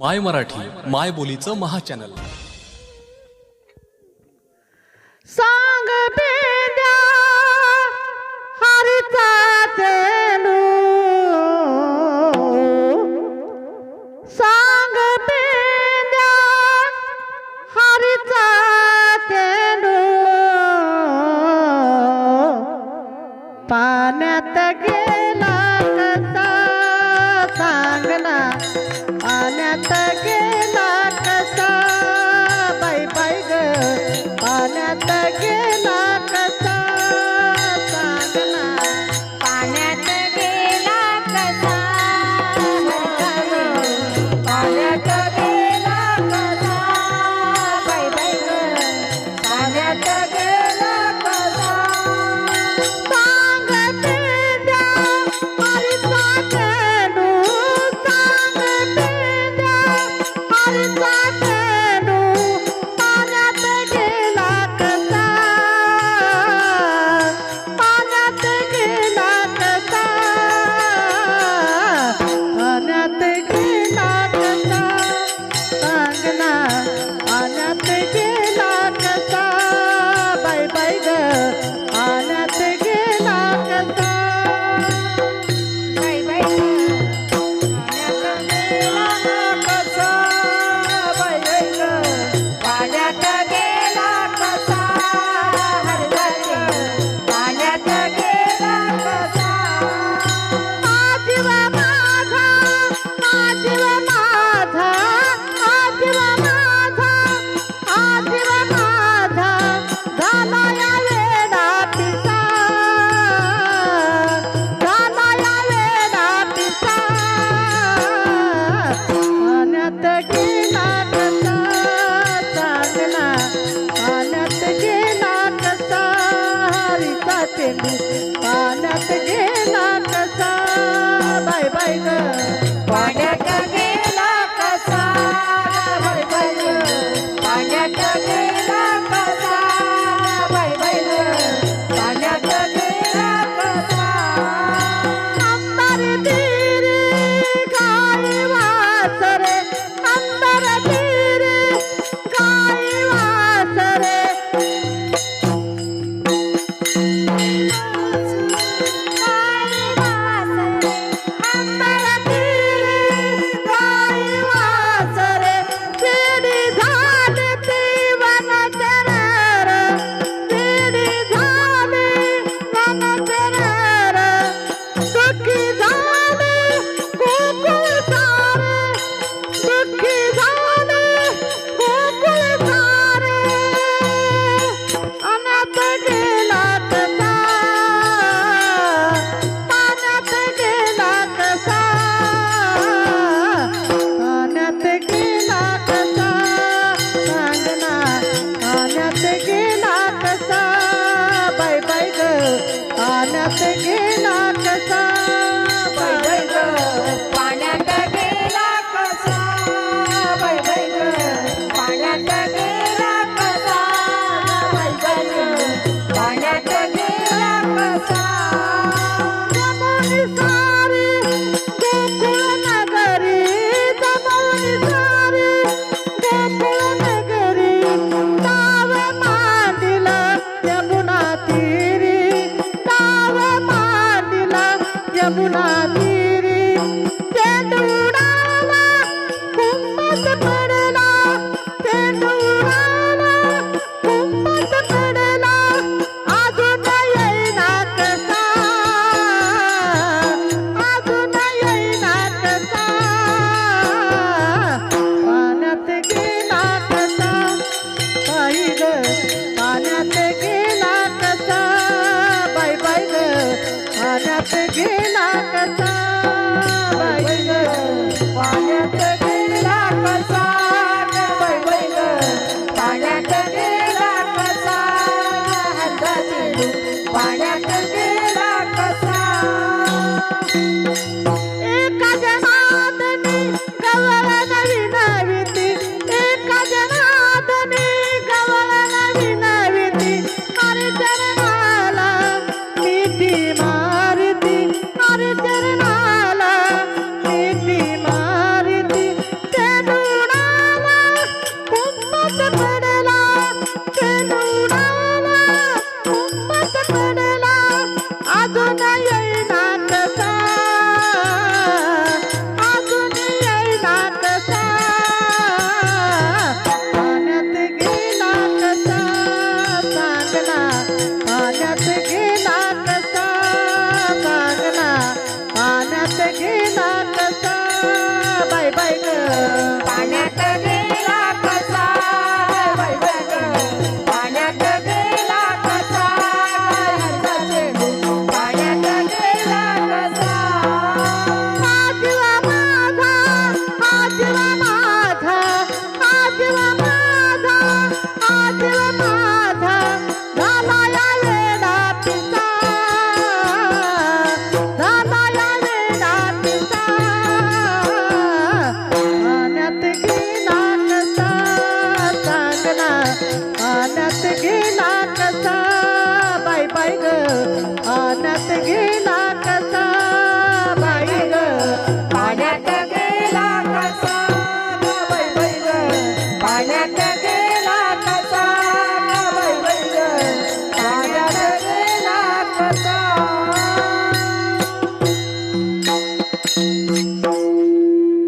माय मराठी माय बोलीचं महा चॅनल सांग बेड्या सांग पाण्यात गेला कसा सांगना. पढ़ take me না Música da da